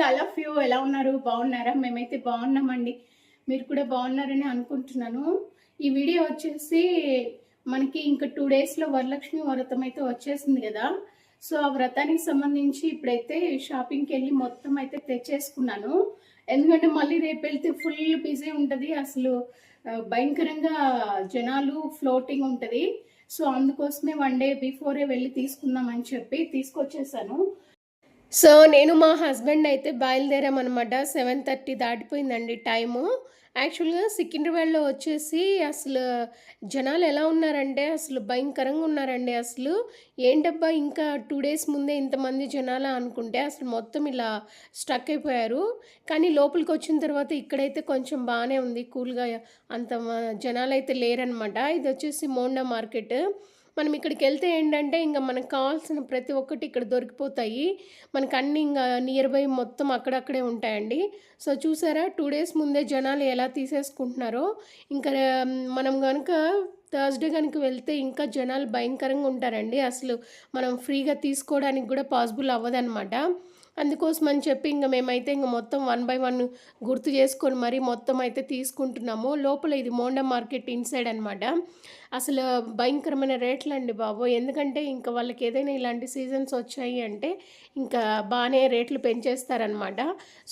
Morning I love you. ఎలా ఉన్నారు? బాగున్నారా? మేమైతే బాగున్నామండి. మీరు కూడా బాగున్నారని అనుకుంటున్నాను. ఈ వీడియో వచ్చేసి మనకి ఇంకా టూ డేస్లో వరలక్ష్మి వ్రతం అయితే వచ్చేసింది కదా. సో ఆ వ్రతానికి సంబంధించి ఇప్పుడైతే షాపింగ్కి వెళ్ళి మొత్తం అయితే తెచ్చేసుకున్నాను. ఎందుకంటే మళ్ళీ రేపు వెళ్తే ఫుల్ బిజీ ఉంటుంది. అసలు భయంకరంగా జనాలు ఫ్లోటింగ్ ఉంటుంది. సో అందుకోసమే వన్ డే బిఫోరే వెళ్ళి తీసుకుందామని చెప్పి తీసుకొచ్చేసాను. సో నేను మా హస్బెండ్ అయితే బయలుదేరామన్నమాట సెవెన్ థర్టీ దాటిపోయిందండి టైము. యాక్చువల్గా సికింద్రాబాద్లో వచ్చేసి అసలు జనాలు ఎలా ఉన్నారంటే అసలు భయంకరంగా ఉన్నారండి అసలు. ఏంటబ్బా ఇంకా టూ డేస్ ముందే ఇంతమంది జనాలు అనుకుంటే అసలు మొత్తం ఇలా స్టక్ అయిపోయారు. కానీ లోపలికి వచ్చిన తర్వాత ఇక్కడైతే కొంచెం బాగానే ఉంది. కూల్గా అంత జనాలు అయితే లేరనమాట ఇది వచ్చేసి మోండా మార్కెట్. మనం ఇక్కడికి వెళ్తే ఏంటంటే ఇంకా మనకు కావాల్సిన ప్రతి ఒక్కటి ఇక్కడ దొరికిపోతాయి. మనకు అన్ని ఇంకా నియర్ బై మొత్తం అక్కడక్కడే ఉంటాయండి. సో చూసారా? టూ డేస్ ముందే జనాలు ఎలా తీసేసుకుంటున్నారో. ఇంకా మనం కనుక థర్స్డే కనుక వెళ్తే ఇంకా జనాలు భయంకరంగా ఉంటారండి. అసలు మనం ఫ్రీగా తీసుకోవడానికి కూడా పాసిబుల్ అవ్వదన్నమాట. అందుకోసం అని చెప్పి ఇంకా మేమైతే ఇంకా మొత్తం వన్ బై వన్ గుర్తు చేసుకొని మరీ మొత్తం అయితే తీసుకుంటున్నాము. లోపల ఇది మోండా మార్కెట్ ఇన్సైడ్ అనమాట అసలు భయంకరమైన రేట్లు అండి బాబు. ఎందుకంటే ఇంకా వాళ్ళకి ఏదైనా ఇలాంటి సీజన్స్ వచ్చాయి అంటే ఇంకా బాగానే రేట్లు పెంచేస్తారనమాట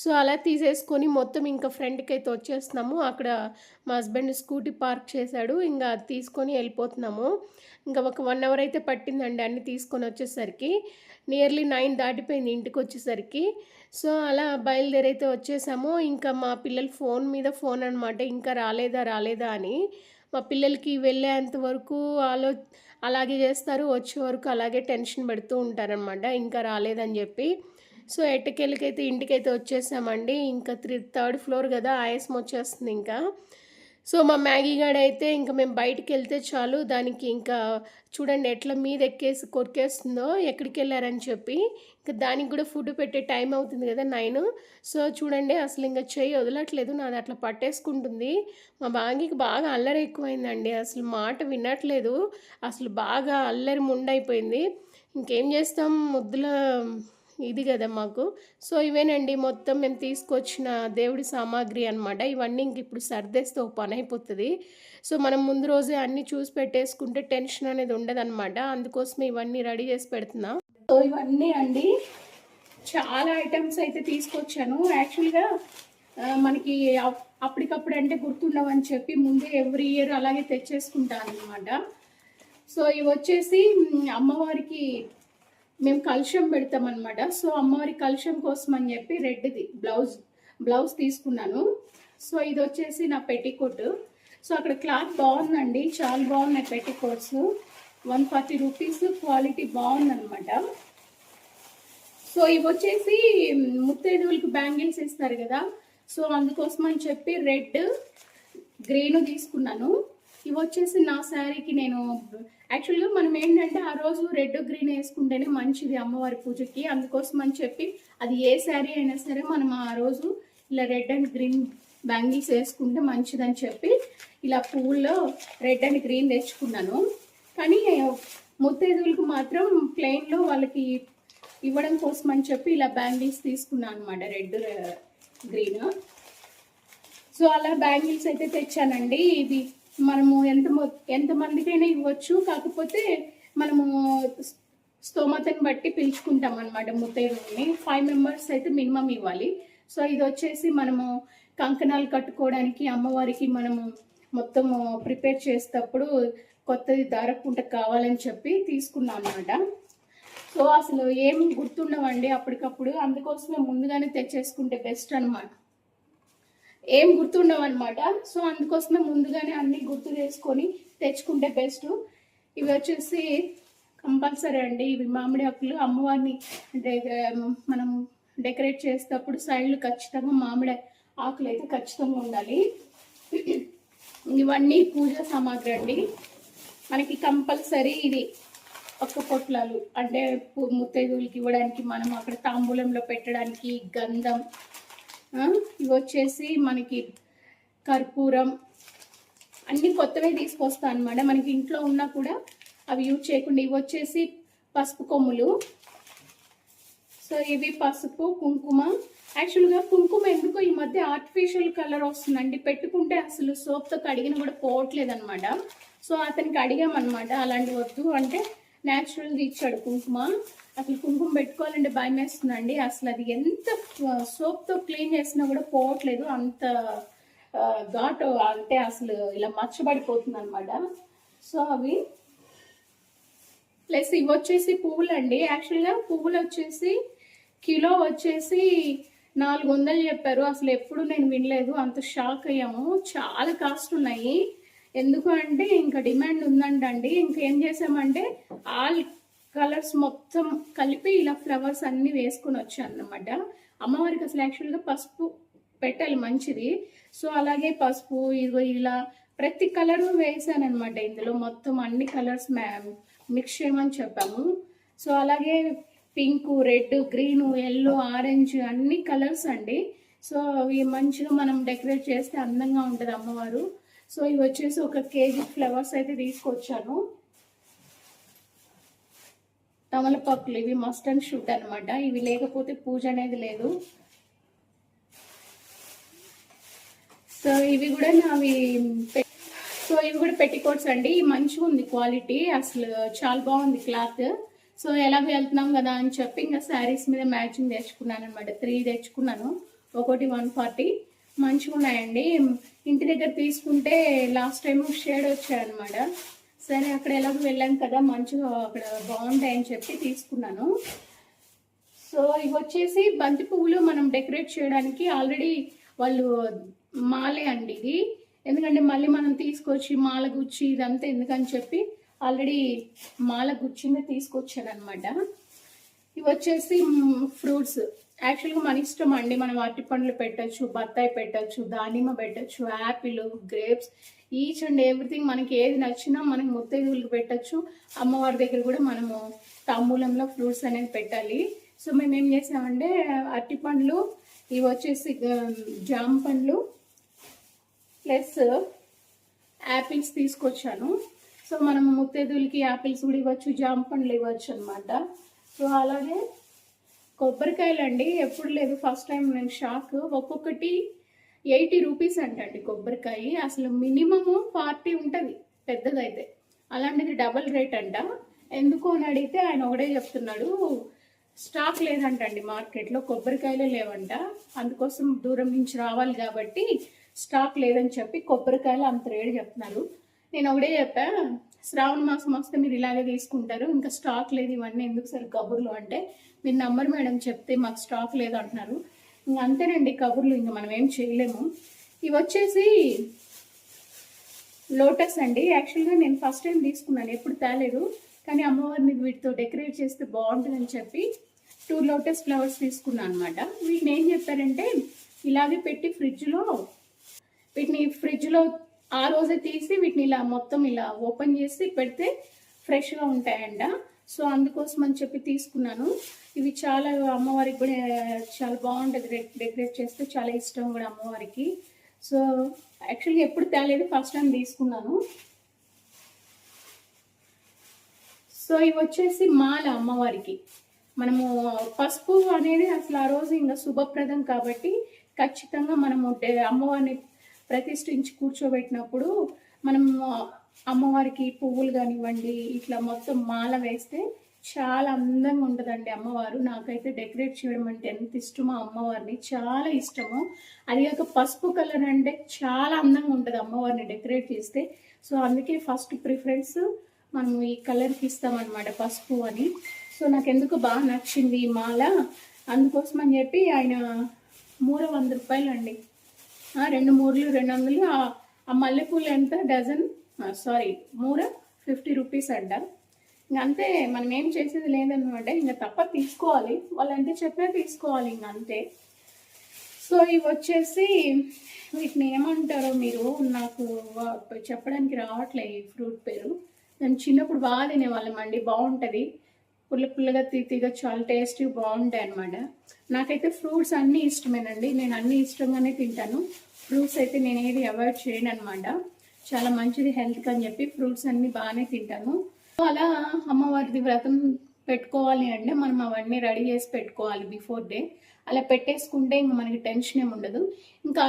సో అలా తీసేసుకొని మొత్తం ఇంకా ఫ్రెండ్కి అయితే వచ్చేస్తున్నాము. అక్కడ మా హస్బెండ్ స్కూటీ పార్క్ చేశాడు. ఇంకా అది తీసుకొని వెళ్ళిపోతున్నాము. ఇంకా ఒక వన్ అవర్ అయితే పట్టిందండి అన్ని తీసుకొని వచ్చేసరికి. నియర్లీ నైన్ దాటిపోయింది ఇంటికి వచ్చేసరికి సో అలా బయలుదేరైతే వచ్చేసాము. ఇంకా మా పిల్లలు ఫోన్ మీద ఫోన్ అనమాట ఇంకా రాలేదా రాలేదా అని. మా పిల్లలకి వెళ్ళేంత వరకు ఆలో అలాగే చేస్తారు. వచ్చే వరకు అలాగే టెన్షన్ పెడుతూ ఉంటారనమాట ఇంకా రాలేదని చెప్పి. సో ఎట్టకెళ్ళకైతే ఇంటికైతే వచ్చేసామండి. ఇంకా త్రీ థర్డ్ ఫ్లోర్ కదా ఆయాసం వచ్చేస్తుంది ఇంకా. సో మా మ్యాగీ గాడు అయితే ఇంకా మేము బయటికి వెళ్తే చాలు దానికి ఇంకా చూడండి ఎట్లా మీద ఎక్కేసి కొరికేస్తుందో ఎక్కడికి వెళ్ళారని చెప్పి ఇంకా దానికి కూడా ఫుడ్ పెట్టే టైం అవుతుంది కదా నైన్. సో చూడండి అసలు ఇంకా చెయ్యి వదలట్లేదు నాది అట్లా పట్టేసుకుంటుంది. మా బాగికి బాగా అల్లరి ఎక్కువైందండి అసలు మాట వినట్లేదు అసలు బాగా అల్లరి ముండైపోయింది. ఇంకేం చేస్తాం ముద్దుల ఇది కదా మాకు. సో ఇవేనండి మొత్తం మేము తీసుకొచ్చిన దేవుడి సామాగ్రి అనమాట ఇవన్నీ ఇంక ఇప్పుడు సర్దేస్తే ఓ పని అయిపోతుంది. సో మనం ముందు రోజే అన్నీ చూసి పెట్టేసుకుంటే టెన్షన్ అనేది ఉండదన్నమాట. అందుకోసం ఇవన్నీ రెడీ చేసి పెడుతున్నా. సో ఇవన్నీ అండి. చాలా ఐటమ్స్ అయితే తీసుకొచ్చాను. యాక్చువల్గా మనకి అప్- అప్పటికప్పుడు అంటే గుర్తుండవని చెప్పి ముందే ఎవ్రీ ఇయర్ అలాగే తెచ్చేసుకుంటాను అనమాట సో ఇవి వచ్చేసి అమ్మవారికి మేము కలుషం పెడతాం అనమాట సో అమ్మవారి కలుషం కోసం అని చెప్పి రెడ్ది బ్లౌజ్ బ్లౌజ్ తీసుకున్నాను. సో ఇది వచ్చేసి నా పెట్టికోట్ సో అక్కడ క్లాత్ బాగుందండి. చాలా బాగున్నాయి petticoats one forty rupees quality బాగుందన్నమాట. సో ఇవి వచ్చేసి ముత్తైదువులకి బ్యాంగిల్స్ ఇస్తారు కదా. సో అందుకోసం అని చెప్పి రెడ్ గ్రీన్ తీసుకున్నాను. ఇవి వచ్చేసి నా శారీకి నేను యాక్చువల్గా మనం ఏంటంటే ఆ రోజు రెడ్ గ్రీన్ వేసుకుంటేనే మంచిది అమ్మవారి పూజకి. అందుకోసం అని చెప్పి అది ఏ శారీ అయినా సరే మనం ఆ రోజు ఇలా రెడ్ అండ్ గ్రీన్ బ్యాంగిల్స్ వేసుకుంటే మంచిదని చెప్పి ఇలా పువ్వుల్లో రెడ్ అండ్ గ్రీన్ తెచ్చుకున్నాను. కానీ ముత్తైదువులకు మాత్రం ప్లెయిన్లో వాళ్ళకి ఇవ్వడం కోసం అని చెప్పి ఇలా బ్యాంగిల్స్ తీసుకున్నాను అనమాట రెడ్ గ్రీన్. సో అలా బ్యాంగిల్స్ అయితే తెచ్చానండి. ఇది మనము ఎంత మొ- ఎంత మందికైనా ఇవ్వచ్చు. కాకపోతే మనము స్తోమతని బట్టి పిలుచుకుంటాం అనమాట ముత్తైదుని ఫైవ్ మెంబర్స్ అయితే మినిమం ఇవ్వాలి. సో ఇది వచ్చేసి మనము కంకణాలు కట్టుకోవడానికి అమ్మవారికి మనము మొత్తము ప్రిపేర్ చేసేటప్పుడు కొత్తది దారకుంట కావాలని చెప్పి తీసుకున్నాం అనమాట సో అసలు ఏం గుర్తుండవండి అప్పటికప్పుడు. అందుకోసమే ముందుగానే తెచ్చేసుకుంటే బెస్ట్ అనమాట ఏం గుర్తుండవు అనమాట సో అందుకోసమే ముందుగానే అన్ని గుర్తు చేసుకొని తెచ్చుకుంటే బెస్ట్. ఇవి వచ్చేసి కంపల్సరీ అండి. ఇవి మామిడి ఆకులు అమ్మవారిని మనం డెకరేట్ చేసేటప్పుడు సైడ్లు ఖచ్చితంగా మామిడి ఆకులు అయితే ఖచ్చితంగా ఉండాలి. ఇవన్నీ పూజ సామాగ్రి అండి. మనకి కంపల్సరీ ఇది ఒక్క పొట్లాలు. అంటే ముత్తైదువులకి ఇవ్వడానికి మనం అక్కడ తాంబూలంలో పెట్టడానికి గంధం ఇవి వచ్చేసి మనకి కర్పూరం అన్నీ కొత్తవే తీసుకొస్తా అనమాట మనకి ఇంట్లో ఉన్నా కూడా అవి యూజ్ చేయకుండా ఇవి వచ్చేసి పసుపు కొమ్ములు. సో ఇవి పసుపు కుంకుమ. యాక్చువల్గా కుంకుమ ఎందుకో ఈ మధ్య ఆర్టిఫిషియల్ కలర్ వస్తుందండి. పెట్టుకుంటే అసలు సోప్తో కడిగిన కూడా పోవట్లేదు అనమాట సో అతనికి అడిగామన్నమాట అలాంటి వద్దు అంటే న్యాచురల్ది ఇచ్చాడు కుంకుమ. అసలు కుంకుమ పెట్టుకోవాలంటే భయం వేస్తుందండి. అసలు అది ఎంత సోప్తో క్లీన్ చేసినా కూడా పోవట్లేదు. అంత ఘాట్ ఘాటు అంటే అసలు ఇలా మచ్చబడిపోతుంది అనమాట సో అవి ప్లస్ ఇవి వచ్చేసి పువ్వులు అండి యాక్చువల్గా పువ్వులు వచ్చేసి కిలో వచ్చేసి నాలుగు వందలు చెప్పారు. అసలు ఎప్పుడు నేను వినలేదు. అంత షాక్ అయ్యాము. చాలా కాస్ట్ ఉన్నాయి. ఎందుకు అంటే ఇంకా డిమాండ్ ఉందంటండి. ఇంకేం చేసామంటే ఆల్ కలర్స్ మొత్తం కలిపి ఇలా ఫ్లవర్స్ అన్నీ వేసుకొని వచ్చాను అనమాట అమ్మవారికి అసలు యాక్చువల్గా పసుపు పెట్టాలి మంచిది. సో అలాగే పసుపు ఇదిగో ఇలా ప్రతి కలర్ వేసాను అనమాట ఇందులో. మొత్తం అన్ని కలర్స్ మిక్స్ చేయమని చెప్పాము. సో అలాగే pink red green yellow orange అన్ని కలర్స్ అండి. సో అవి మంచిగా మనం డెకరేట్ చేస్తే అందంగా ఉంటుంది అమ్మవారు. సో ఇవి వచ్చేసి ఒక కేజీ ఫ్లవర్స్ అయితే తీసుకొచ్చాను. తమలపాకులు ఇవి మస్ట్ అండ్ షుడ్ అనమాట ఇవి లేకపోతే పూజ అనేది లేదు. సో ఇవి కూడా నావి పె- సో ఇవి కూడా పెట్టికోట్స్ అండి మంచిగా ఉంది క్వాలిటీ. అసలు చాలా బాగుంది క్లాత్. సో ఎలా వెళ్తున్నాం కదా అని చెప్పి ఇంకా శారీస్ మీద మ్యాచింగ్ తెచ్చుకున్నాను అనమాట త్రీ తెచ్చుకున్నాను. ఒకటి వన్ ఫార్టీ. మంచిగా ఉన్నాయండి ఇంటి దగ్గర తీసుకుంటే లాస్ట్ టైం షేడ్ వచ్చాయన్నమాట. సరే అక్కడ ఎలాగో వెళ్ళాం కదా మంచిగా అక్కడ బాగుంటాయని చెప్పి తీసుకున్నాను. సో ఇవి వచ్చేసి బంతి పువ్వులు మనం డెకరేట్ చేయడానికి ఆల్రెడీ వాళ్ళు మాలే అండి ఇది. ఎందుకంటే మళ్ళీ మనం తీసుకొచ్చి మాల గుచ్చి ఇదంతా ఎందుకని చెప్పి ఆల్రెడీ మాల గుచ్చిందే తీసుకొచ్చాను అనమాట ఇవి వచ్చేసి ఫ్రూట్స్. యాక్చువల్గా మన ఇష్టం అండి. మనం అరటి పండ్లు పెట్టచ్చు బత్తాయి పెట్టచ్చు దానిమ్మ పెట్టచ్చు apple grapes each and everything మనకి ఏది నచ్చినా మనకి ముత్తైదువులకు పెట్టచ్చు. అమ్మవారి దగ్గర కూడా మనము తాంబూలంలో ఫ్రూట్స్ అనేది పెట్టాలి. సో మేము ఏం చేసామంటే అరటి పండ్లు ఇవి వచ్చేసి జామ పండ్లు ప్లస్ యాపిల్స్ తీసుకొచ్చాను. సో మనం ముత్తేదులకి యాపిల్స్ కూడా ఇవ్వచ్చు జామ పండ్లు ఇవ్వచ్చు అనమాట సో అలాగే కొబ్బరికాయలు అండి ఎప్పుడు లేదు. ఫస్ట్ టైం నేను షాక్ ఒక్కొక్కటి ఎయిటీ రూపీస్ అంటండి కొబ్బరికాయ. అసలు మినిమము ఫార్టీ ఉంటుంది పెద్దదైతే. అలాంటిది డబల్ రేట్ అంట. ఎందుకు అని అడిగితే ఆయన ఒకటే చెప్తున్నాడు. స్టాక్ లేదంటండి మార్కెట్లో కొబ్బరికాయలే లేవంట. అందుకోసం దూరం నుంచి రావాలి కాబట్టి స్టాక్ లేదని చెప్పి కొబ్బరికాయలు అంత రేటు చెప్తున్నారు. నేను ఒకటే చెప్పా శ్రావణ మాసం వస్తే మీరు ఇలాగే తీసుకుంటారు ఇంకా స్టాక్ లేదు ఇవన్నీ ఎందుకు సార్ కబుర్లు అంటే మీరు నంబర్ మేడం చెప్తే మాకు స్టాక్ లేదు అంటున్నారు. ఇంకా అంతేనండి కబుర్లు ఇంకా మనం ఏం చేయలేము. ఇవి వచ్చేసి లోటస్ అండి. యాక్చువల్గా నేను ఫస్ట్ టైం తీసుకున్నాను ఎప్పుడు తేలేదు కానీ అమ్మవారిని వీటితో డెకరేట్ చేస్తే బాగుంటుందని చెప్పి టూ లోటస్ ఫ్లవర్స్ తీసుకున్నాను అనమాట వీటిని ఏం చెప్పారంటే ఇలాగే పెట్టి ఫ్రిడ్జ్లో వీటిని ఫ్రిడ్జ్లో ఆ రోజే తీసి వీటిని ఇలా మొత్తం ఇలా ఓపెన్ చేసి పెడితే ఫ్రెష్గా ఉంటాయంట. సో అందుకోసం అని చెప్పి తీసుకున్నాను. ఇవి చాలా అమ్మవారికి కూడా చాలా బాగుంటుంది. డెకరేట్ చేస్తే చాలా ఇష్టం కూడా అమ్మవారికి. సో యాక్చువల్గా ఎప్పుడు తేలేదు ఫస్ట్ టైం తీసుకున్నాను. సో ఇవి వచ్చేసి మాల అమ్మవారికి. మనము పసుపు అనేది అసలు ఆ రోజు ఇంకా శుభప్రదం కాబట్టి ఖచ్చితంగా మనము అమ్మవారిని ప్రతిష్ఠించి కూర్చోబెట్టినప్పుడు మనం అమ్మవారికి పువ్వులు కానివ్వండి ఇట్లా మొత్తం మాల వేస్తే చాలా అందంగా ఉంటుందండి అమ్మవారు. నాకైతే డెకరేట్ చేయడం అంటే ఎంత ఇష్టమో అమ్మవారిని. చాలా ఇష్టము. అది కాక పసుపు కలర్ అంటే చాలా అందంగా ఉంటుంది అమ్మవారిని డెకరేట్ చేస్తే. సో అందుకే ఫస్ట్ ప్రిఫరెన్స్ మనం ఈ కలర్కి ఇస్తామన్నమాట పసుపు అని. సో నాకు ఎందుకు బాగా నచ్చింది ఈ మాల. అందుకోసం అని చెప్పి ఆయన మూడు వంద రూపాయలు అండి రెండు మూరలు రెండు వందలు ఆ- మల్లెపూలు ఎంత? డజన్ సారీ మూర ఫిఫ్టీ రూపీస్ అంట. ఇంక అంతే మనం ఏం చేసేది లేదనమాట ఇంకా తప్ప తీసుకోవాలి. వాళ్ళు ఎంత చెప్పినా తీసుకోవాలి ఇంక అంతే. సో ఇవి వచ్చేసి వీటిని ఏమంటారో మీరు? నాకు చెప్పడానికి రావట్లే ఈ ఫ్రూట్ పేరు. మేము చిన్నప్పుడు బాగా తినేవాళ్ళం అండి. బాగుంటుంది. పుల్ల పుల్లగా తీతిగా చాలా టేస్టీ బాగుంటాయి అనమాట నాకైతే ఫ్రూట్స్ అన్నీ ఇష్టమేనండి. నేను అన్నీ ఇష్టంగానే తింటాను. ఫ్రూట్స్ అయితే నేను ఏది అవాయిడ్ చేయను అనమాట చాలా మంచిది హెల్త్కి అని చెప్పి ఫ్రూట్స్ అన్నీ బాగానే తింటాను. సో అలా అమ్మవారిది వ్రతం పెట్టుకోవాలి అంటే మనం అవన్నీ రెడీ చేసి పెట్టుకోవాలి బిఫోర్ డే. అలా పెట్టేసుకుంటే ఇంక మనకి టెన్షన్ ఏమి ఉండదు. ఇంకా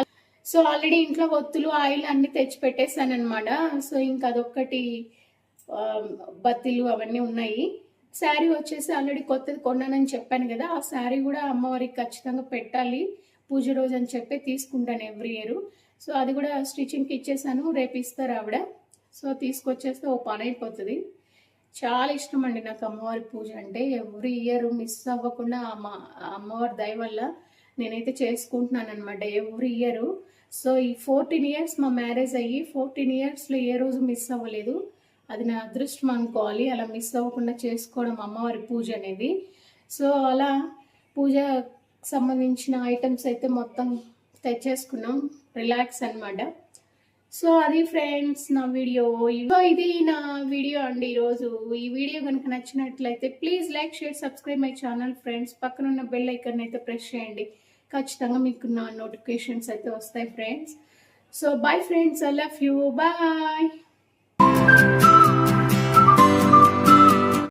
సో ఆల్రెడీ ఇంట్లో ఒత్తులు ఆయిల్ అన్నీ తెచ్చి పెట్టేశాను అనమాట సో ఇంకా అదొక్కటి బత్తిలు అవన్నీ ఉన్నాయి. శారీ వచ్చేసి ఆల్రెడీ కొత్తది కొన్నానని చెప్పాను కదా ఆ శారీ కూడా అమ్మవారికి ఖచ్చితంగా పెట్టాలి. పూజ రోజు అని చెప్పి తీసుకుంటాను ఎవ్రీ ఇయర్. సో అది కూడా స్టిచ్చింగ్కి ఇచ్చేసాను రేపు ఇస్తారు ఆవిడ. సో తీసుకొచ్చేస్తే ఓ పని అయిపోతుంది. చాలా ఇష్టం అండి నాకు అమ్మవారి పూజ అంటే. ఎవ్రీ ఇయర్ మిస్ అవ్వకుండా అమ్మ అమ్మవారి దయ వల్ల నేనైతే చేసుకుంటున్నాను అనమాట ఎవ్రీ ఇయర్. సో ఈ ఫోర్టీన్ ఇయర్స్ మా మ్యారేజ్ అయ్యి ఫోర్టీన్ ఇయర్స్లో ఏ రోజు మిస్ అవ్వలేదు. అది నా అదృష్టం అనుకోవాలి. అలా మిస్ అవ్వకుండా చేసుకోవడం అమ్మవారి పూజ అనేది. సో అలా పూజ సంబంధించిన ఐటమ్స్ అయితే మొత్తం తెచ్చేసుకున్నాం. రిలాక్స్ అన్నమాట. సో అది ఫ్రెండ్స్ నా వీడియో సో ఇది నా వీడియో అండి ఈరోజు. ఈ వీడియో కనుక నచ్చినట్లయితే please like share subscribe my channel friends పక్కన ఉన్న బెల్ ఐకన్ అయితే ప్రెస్ చేయండి. ఖచ్చితంగా మీకు నా నోటిఫికేషన్స్ అయితే వస్తాయి friends so bye friends I love you bye